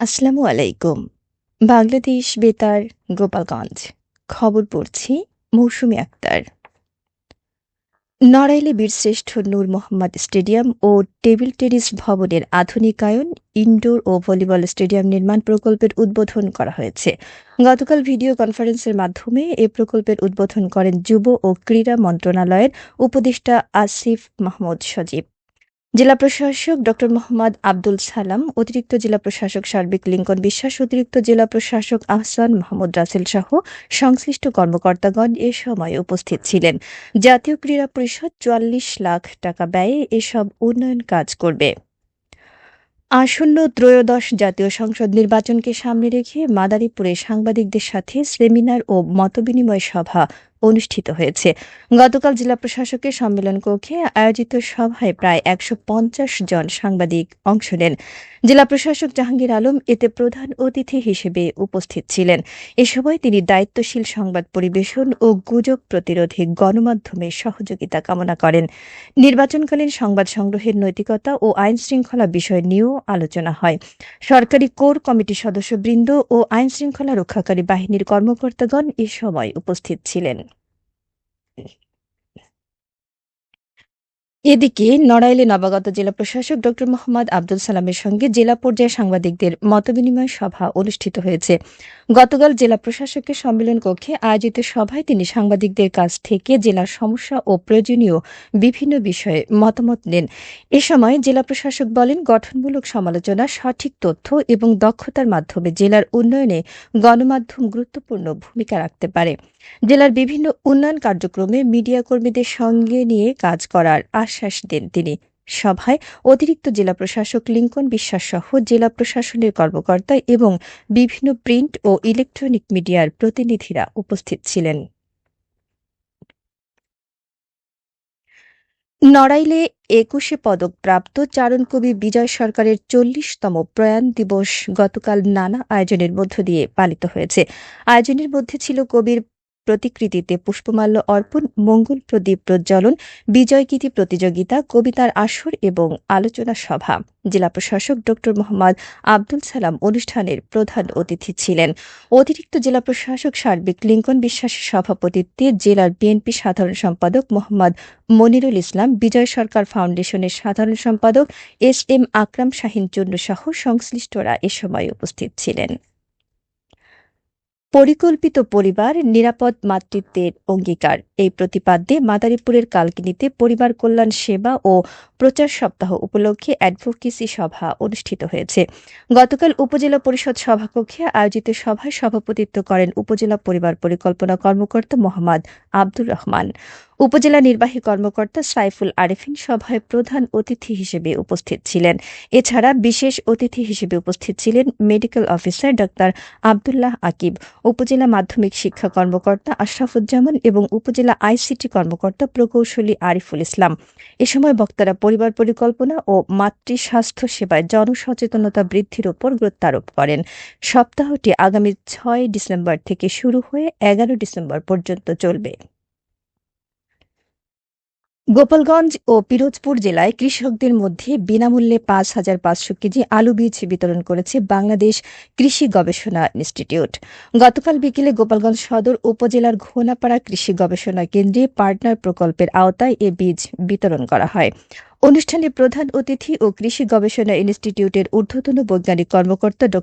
আসসালামু আলাইকুম। বাংলাদেশ বেতার গোপালগঞ্জ। খবর পড়ছি মৌসুমী আক্তার। নড়াইলে বীরশ্রেষ্ঠ নূর মোহাম্মদ স্টেডিয়াম ও টেবিল টেনিস ভবনের আধুনিকায়ন, ইনডোর ও ভলিবল স্টেডিয়াম নির্মাণ প্রকল্পের উদ্বোধন করা হয়েছে গতকাল ভিডিও কনফারেন্সের মাধ্যমে এ প্রকল্পের উদ্বোধন করেন যুব ও ক্রীড়া মন্ত্রণালয়ের উপদেষ্টা আসিফ মাহমুদ সজীব জেলা প্রশাসক ড মোহাম্মদ আব্দুল সালাম, অতিরিক্ত জেলা প্রশাসক সার্বিক লিঙ্কন বিশ্বাস, অতিরিক্ত জেলা প্রশাসক আহসান মাহমুদ রাসেল সহ সংশ্লিষ্ট কর্মকর্তাগণ এ সময় উপস্থিত ছিলেন। জাতীয় ক্রীড়া পরিষদ চুয়াল্লিশ লাখ টাকা ব্যয়ে এসব উন্নয়ন কাজ করবে। আসন্ন ত্রয়োদশ জাতীয় সংসদ নির্বাচনকে সামনে রেখে মাদারীপুরে সাংবাদিকদের সাথে সেমিনার ও মতবিনিময় সভা অনুষ্ঠিত হয়েছে। গতকাল জেলা প্রশাসকের সম্মেলন কক্ষে আয়োজিত সভায় প্রায় একশো পঞ্চাশ জন সাংবাদিক অংশ নেন। জেলা প্রশাসক জাহাঙ্গীর আলম এতে প্রধান অতিথি হিসেবে উপস্থিত ছিলেন। এ সময় তিনি দায়িত্বশীল সংবাদ পরিবেশন ও গুজব প্রতিরোধে গণমাধ্যমের সহযোগিতা কামনা করেন। নির্বাচনকালীন সংবাদ সংগ্রহের নৈতিকতা ও আইন শৃঙ্খলা বিষয় নিয়েও আলোচনা হয়। সরকারি কোর কমিটির সদস্যবৃন্দ ও আইন শৃঙ্খলা রক্ষাকারী বাহিনীর কর্মকর্তাগণ এ সময় উপস্থিত ছিলেন। এদিকে নড়াইলে নবাগত জেলা প্রশাসক ড মোহাম্মদ আব্দুল সালামের সঙ্গে জেলা পর্যায়ে সাংবাদিকদের মতবিনিময় সভা অনুষ্ঠিত হয়েছে। গতকাল জেলা প্রশাসকের সম্মেলন কক্ষে আয়োজিত সভায় তিনি সাংবাদিকদের কাছ থেকে জেলার সমস্যা ও প্রয়োজনীয় বিভিন্ন বিষয়ে মতামত নেন। এ সময় জেলা প্রশাসক বলেন, গঠনমূলক সমালোচনা, সঠিক তথ্য এবং দক্ষতার মাধ্যমে জেলার উন্নয়নে গণমাধ্যম গুরুত্বপূর্ণ ভূমিকা রাখতে পারে। জেলার বিভিন্ন উন্নয়ন কার্যক্রমে মিডিয়া কর্মীদের সঙ্গে নিয়ে কাজ করার আশ্বাস দেন তিনি। সভায় অতিরিক্ত জেলা প্রশাসক লিঙ্কন বিশ্বাস সহ জেলা প্রশাসনের কর্মকর্তা এবং বিভিন্ন প্রিন্ট ও ইলেকট্রনিক মিডিয়ার প্রতিনিধিরা উপস্থিত ছিলেন। নড়াইলে একুশে পদক প্রাপ্ত চারণ কবি বিজয় সরকারের চল্লিশতম প্রয়াণ দিবস গতকাল নানা আয়োজনের মধ্য দিয়ে পালিত হয়েছে। আয়োজনের মধ্যে ছিল কবির প্রতিকৃতিতে পুষ্পমাল্য অর্পণ, মঙ্গল প্রদীপ প্রজ্বলন বিজয়গীতি প্রতিযোগিতা, কবিতার আসর এবং আলোচনা সভা। জেলা প্রশাসক ড মোহাম্মদ আব্দুল সালাম অনুষ্ঠানের প্রধান অতিথি ছিলেন। অতিরিক্ত জেলা প্রশাসক সার্বিক লিঙ্কন বিশ্বাসের সভাপতিত্বে জেলার বিএনপি সাধারণ সম্পাদক মোহাম্মদ মনিরুল ইসলাম, বিজয় সরকার ফাউন্ডেশনের সাধারণ সম্পাদক এস এম আকরাম শাহিন চন্নু সহ সংশ্লিষ্টরা এ সময় উপস্থিত ছিলেন। পরিকল্পিত পরিবার নিরাপদ মাতৃত্বের অঙ্গীকার। এই প্রতিপাদ্যে মাদারীপুরের কালকিনিতে পরিবার কল্যাণ সেবা ও প্রচার সপ্তাহ উপলক্ষে অ্যাডভোকেসি সভা অনুষ্ঠিত হয়েছে। গতকাল উপজেলা পরিষদ সভাকক্ষে আয়োজিত সভায় সভাপতিত্ব করেন উপজেলা পরিবার পরিকল্পনা কর্মকর্তা মোহাম্মদ আব্দুর রহমান। উপজেলা নির্বাহী কর্মকর্তা সাইফুল আরেফিন সভায় প্রধান অতিথি হিসেবে উপস্থিত ছিলেন। এছাড়া বিশেষ অতিথি হিসেবে উপস্থিত ছিলেন medical officer doctor Abdullah Akib, উপজেলা মাধ্যমিক শিক্ষা কর্মকর্তা আশরাফুজ্জামান এবং উপজেলা আইসিটি কর্মকর্তা প্রকৌশলী আরিফুল ইসলাম। এ সময় বক্তারা পরিবার পরিকল্পনা ও মাতৃ স্বাস্থ্য সেবায় জনসচেতনতা বৃদ্ধির উপর গুরুত্ব আরোপ করেন। সপ্তাহটি আগামী ছয় ডিসেম্বর থেকে শুরু হয়ে এগারো ডিসেম্বর পর্যন্ত চলবে। গোপালগঞ্জ ও পিরোজপুর জেলায় কৃষকদের মধ্যে বিনামূল্যে পাঁচ হাজার পাঁচশো কেজি আলু বীজ বিতরণ করেছে বাংলাদেশ কৃষি গবেষণা ইনস্টিটিউট। গতকাল বিকেলে গোপালগঞ্জ সদর উপজেলার ঘোনাপাড়া কৃষি গবেষণা কেন্দ্রে পার্টনার প্রকল্পের আওতায় এ বীজ বিতরণ করা হয়। অনুষ্ঠানে প্রধান অতিথি ও কৃষি গবেষণা ইনস্টিটিউটের ঊর্ধ্বতন বৈজ্ঞানিক কর্মকর্তা ড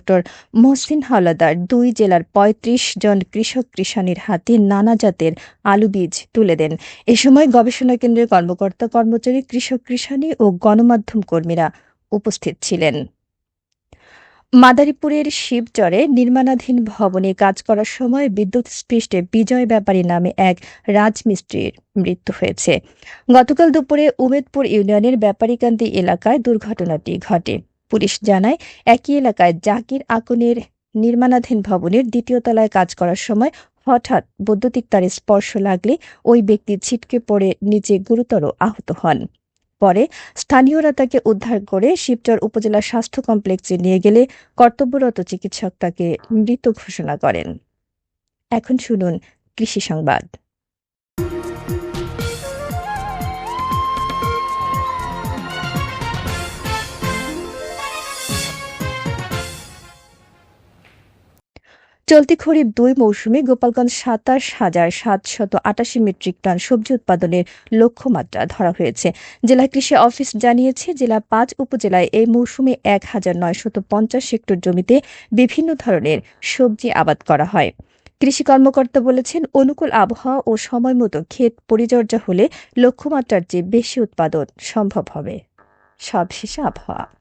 মহসিন হাওলাদার দুই জেলার ৩৫ জন কৃষক কৃষানির হাতে নানা জাতের আলু বীজ তুলে দেন। এ সময় গবেষণা কেন্দ্রের কর্মকর্তা কর্মচারী, কৃষক কৃষানি ও গণমাধ্যম কর্মীরা উপস্থিত ছিলেন। মাদারীপুরের শিবচরে নির্মাণাধীন ভবনে কাজ করার সময় বিদ্যুৎ স্পৃষ্টে বিজয় ব্যাপারী নামে এক রাজমিস্ত্রির মৃত্যু হয়েছে। গতকাল দুপুরে উমেদপুর ইউনিয়নের ব্যাপারীকান্দি এলাকায় দুর্ঘটনাটি ঘটে। পুলিশ জানায়, একই এলাকায় জাকির আকনের নির্মাণাধীন ভবনের দ্বিতীয় তলায় কাজ করার সময় হঠাৎ বৈদ্যুতিক তারে স্পর্শ লাগলে ওই ব্যক্তি ছিটকে পড়ে নিচে গুরুতর আহত হন। পরে স্থানীয়রা তাকে উদ্ধার করে শিবচর উপজেলা স্বাস্থ্য কমপ্লেক্সে নিয়ে গেলে কর্তব্যরত চিকিৎসক তাকে মৃত ঘোষণা করেন। এখন শুনুন কৃষি সংবাদ। চলতি খরিফ দুই মৌসুমে গোপালগঞ্জ সাতাশ হাজার সাতশত আটাশি মেট্রিক টন সবজি উৎপাদনের লক্ষ্যমাত্রা ধরা হয়েছে। জেলা কৃষি অফিস জানিয়েছে, জেলা পাঁচ উপজেলায় এই মৌসুমে এক হাজার নয়শত পঞ্চাশ হেক্টর জমিতে বিভিন্ন ধরনের সবজি আবাদ করা হয়। কৃষি কর্মকর্তা বলেছেন, অনুকূল আবহাওয়া ও সময় মতো ক্ষেত পরিচর্যা হলে লক্ষ্যমাত্রার চেয়ে বেশি উৎপাদন সম্ভব হবে। সবশেষে আবহাওয়া।